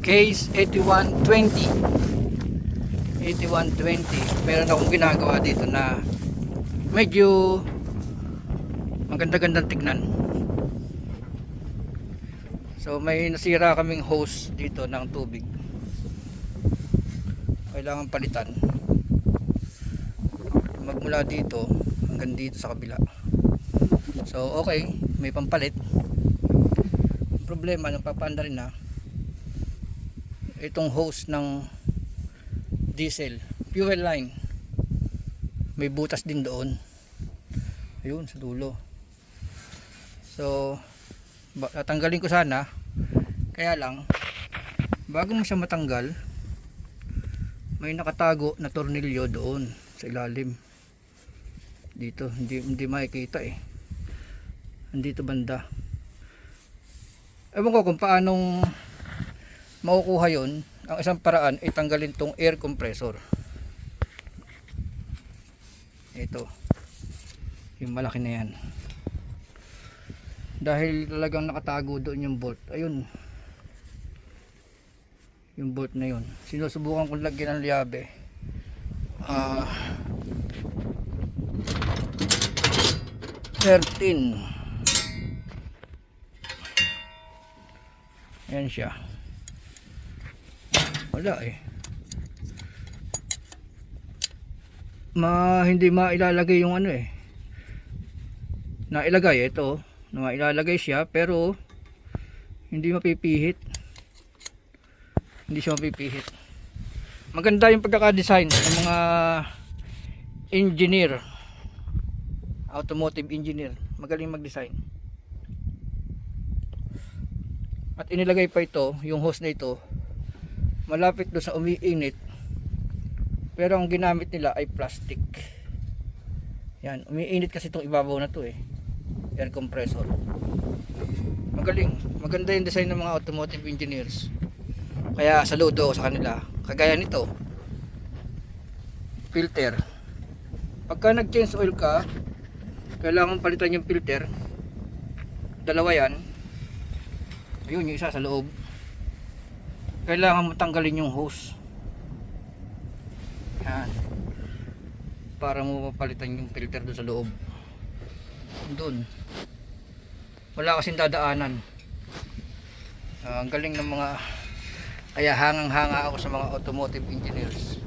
case 8120 8120 meron akong ginagawa dito na medyo maganda-gandang tignan. So may nasira kaming hose dito ng tubig. Kailangan palitan. Magmula dito hanggang dito sa kabila. So okay. May pampalit. Problema nung papaanda rin na itong hose ng diesel. Fuel line. May butas din doon. Ayun sa dulo. So tatanggalin ko sana. Kaya lang bago mo siya matanggal may nakatago na tornilyo doon sa ilalim. Dito hindi hindi makikita eh. Andito banda. Ewan ko kung paanong makukuha yon ang isang paraan ay tanggalin tong air compressor. Ito. Yung malaki na yan. Dahil talagang nakatago doon yung bolt. Ayun. Yung bolt na yun. Sinusubukan kong lagyan ng liabe. Ah. 13 Ayan siya. Wala eh. Ma hindi mailalagay yung ano eh. Nailagay ito, na mailalagay siya pero hindi mapipihit. Hindi siya mapipihit. Maganda yung pagkaka-design ng mga engineer. Automotive engineer. Magaling mag-design. At inilagay pa ito, yung hose na ito, malapit do sa umiinit. Pero ang ginamit nila ay plastic. Yan, umiinit kasi itong ibabaw na to eh. Air compressor. Magaling. Maganda yung design ng mga automotive engineers. Kaya saludo sa kanila. Kagaya nito. Filter. Pagka nag-change oil ka, kailangan palitan yung filter. Dalawa yan yun yung isa sa loob kailangan mo tanggalin yung hose. Yan. Para mo mapalitan yung filter doon sa loob. Doon. Wala kasing dadaanan. Ah, ang galing ng mga kaya hangang hanga ako sa mga automotive engineers